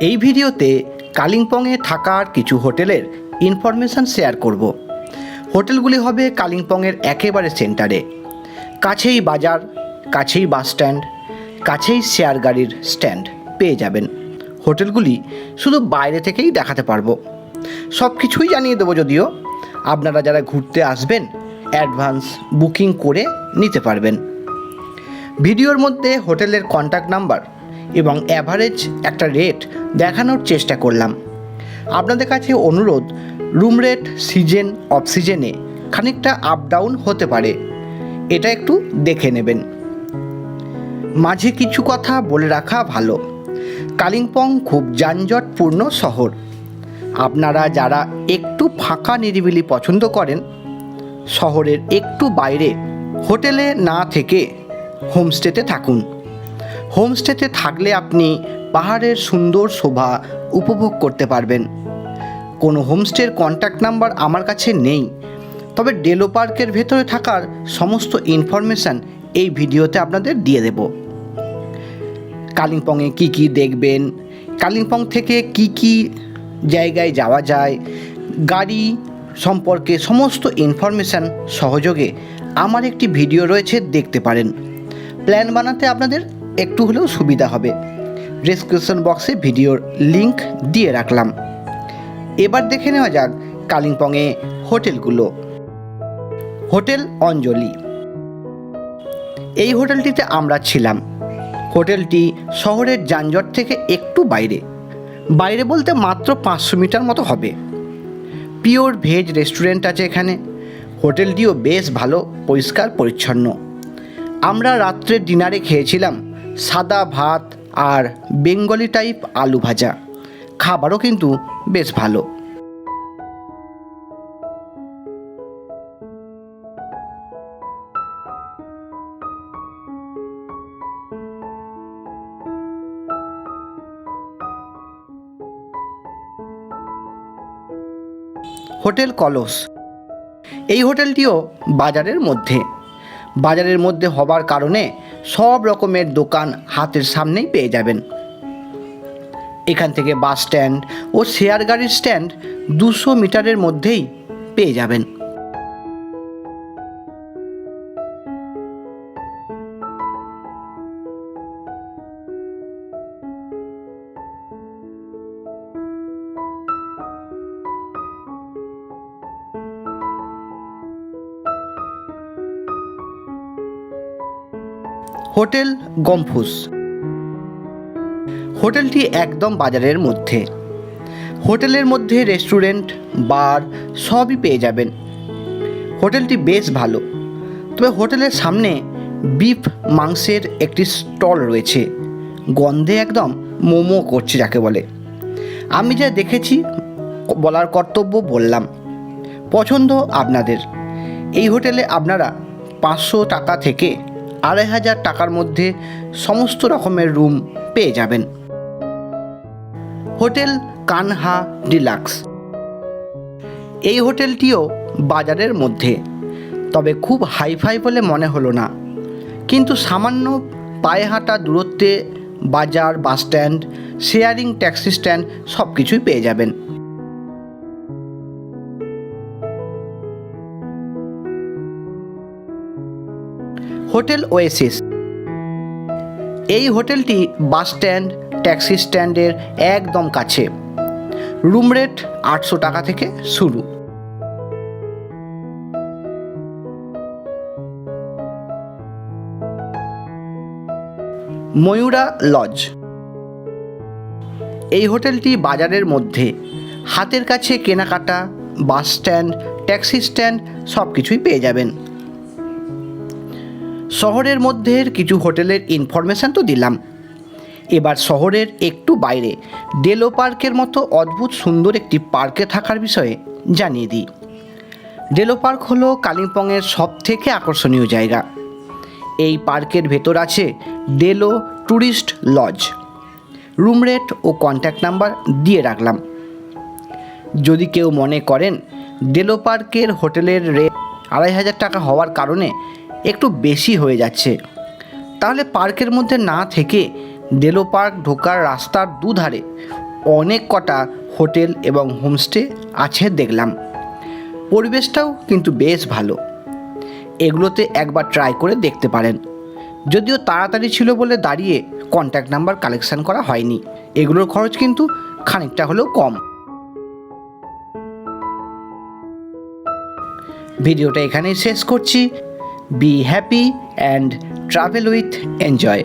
এই ভিডিওতে কালিম্পংয়ে থাকার কিছু হোটেলের ইনফরমেশান শেয়ার করব। হোটেলগুলি হবে কালিম্পংয়ের একেবারে সেন্টারে কাছেই বাজার, কাছেই বাস স্ট্যান্ড কাছেই শেয়ার গাড়ির স্ট্যান্ড পেয়ে যাবেন। হোটেলগুলি শুধু বাইরে থেকেই দেখাতে পারব। সব কিছুই জানিয়ে দেবো যদিও আপনারা যারা ঘুরতে আসবেন অ্যাডভান্স বুকিং করে নিতে পারবেন। ভিডিওর মধ্যে হোটেলের কন্ট্যাক্ট নাম্বার এবং অ্যাভারেজ একটা রেট দেখানোর চেষ্টা করলাম। আপনাদের কাছে অনুরোধ রুম রেট সিজন অফ সিজনে খানিকটা আপ ডাউন হতে পারে। এটা একটু দেখে নেবেন। মাঝে কিছু কথা বলে রাখা ভালো। কালিম্পং খুব যানজটপূর্ণ শহর। আপনারা যারা একটু ফাঁকা নিরিবিলি পছন্দ করেন, শহরের একটু বাইরে হোটেলে না থেকে হোমস্টেতে থাকুন। হোমস্টেতে থাকলে আপনি পাহাড়ের সুন্দর শোভা উপভোগ করতে পারবেন। কোনো হোমস্টের কন্ট্যাক্ট নাম্বার আমার কাছে নেই, তবে ডেলো পার্কের ভেতরে থাকার সমস্ত ইনফরমেশান এই ভিডিওতে আপনাদের দিয়ে দেব। কালিম্পংয়ে কি কি দেখবেন, কালিম্পং থেকে কি কি জায়গায় যাওয়া যায়, গাড়ি সম্পর্কে সমস্ত ইনফরমেশান সহযোগে আমার একটি ভিডিও রয়েছে দেখতে পারেন। প্ল্যান বানাতে আপনাদের একটু হলেও সুবিধা হবে। ডিসক্রিপশন বক্সে ভিডিওর লিংক দিয়ে রাখলাম। এবার দেখে নেওয়া যাক কালিম্পংয়ে হোটেলগুলো। হোটেল অঞ্জলি। এই হোটেলটিতে আমরা ছিলাম। হোটেলটি শহরের যানজট থেকে একটু বাইরে। বাইরে বলতে মাত্র পাঁচশো মিটার মতো হবে। পিওর ভেজ রেস্টুরেন্ট আছে এখানে। হোটেলটিও বেশ ভালো, পরিষ্কার, পরিচ্ছন্ন। আমরা রাত্রে ডিনারে খেয়েছিলাম। সাদা ভাত আর বেঙ্গলি টাইপ আলু ভাজা। খাবারও কিন্তু বেশ ভালো। হোটেল কলস। এই হোটেলটিও বাজারের মধ্যে। বাজারের মধ্যে হবার কারণে সব রকমের দোকান হাতের সামনেই পেয়ে যাবেন। এখান থেকে বাস স্ট্যান্ড ও শেয়ার গাড়ির স্ট্যান্ড দুশো মিটারের মধ্যেই পেয়ে যাবেন। হোটেল গম্ফুস। হোটেলটি একদম বাজারের মধ্যে। হোটেলের মধ্যে রেস্টুরেন্ট, বার সবই পেয়ে যাবেন। হোটেলটি বেশ ভালো। তবে হোটেলের সামনে বিফ মাংসের একটি স্টল রয়েছে। গন্ধে একদম মোমো করছে যাকে বলে। আমি যা দেখেছি, বলার কর্তব্য বললাম। পছন্দ আপনাদের। এই হোটেলে আপনারা পাঁচশো টাকা থেকে আড়াই হাজার টাকার মধ্যে সমস্ত রকমের রুম পেয়ে যাবেন। Hotel Kanha deluxe. এই হোটেলটিও বাজারের মধ্যে। তবে খুব হাইফাই বলে মনে হলো না। কিন্তু সামান্য পায়ে হাঁটা দূরত্বে বাজার bus stand sharing, taxi stand সব কিছুই পেয়ে যাবেন। Hotel oasis. এই হোটেলটি বাস স্ট্যান্ড, ট্যাক্সি স্ট্যান্ডের একদম কাছে। রুম রেট আটশো টাকা থেকে শুরু। ময়ূরা লজ। এই হোটেলটি বাজারের মধ্যে। হাতের কাছে কেনাকাটা, বাস স্ট্যান্ড, ট্যাক্সি স্ট্যান্ড সব কিছুই পেয়ে যাবেন। শহরের মধ্যে কিছু হোটেলের ইনফরমেশান তো দিলাম। এবার শহরের একটু বাইরে ডেলো পার্কের মতো অদ্ভুত সুন্দর একটি পার্কে থাকার বিষয়ে জানিয়ে দিই। ডেলো পার্ক হলো কালিম্পংয়ের সব থেকে আকর্ষণীয় জায়গা। এই পার্কের ভেতর আছে Deolo tourist lodge room rate ও কন্ট্যাক্ট নাম্বার দিয়ে রাখলাম। যদি কেউ মনে করেন ডেলো পার্কের হোটেলের রেট আড়াই হাজার টাকা হওয়ার কারণে একটু বেশি হয়ে যাচ্ছে। তাহলে পার্কের মধ্যে না থেকে ডেলো পার্ক ঢোকার রাস্তার দুধারে অনেক কটা হোটেল এবং হোমস্টে আছে দেখলাম। পরিবেশটাও কিন্তু বেশ ভালো। এগুলোতে একবার ট্রাই করে দেখতে পারেন। যদিও তাড়াতাড়ি ছিল বলে দাঁড়িয়ে কন্ট্যাক্ট নাম্বার কালেকশন করা হয়নি। এগুলোর খরচ কিন্তু খানিকটা হলেও কম। ভিডিওটা এখানেই শেষ করছি। Be happy and travel with enjoy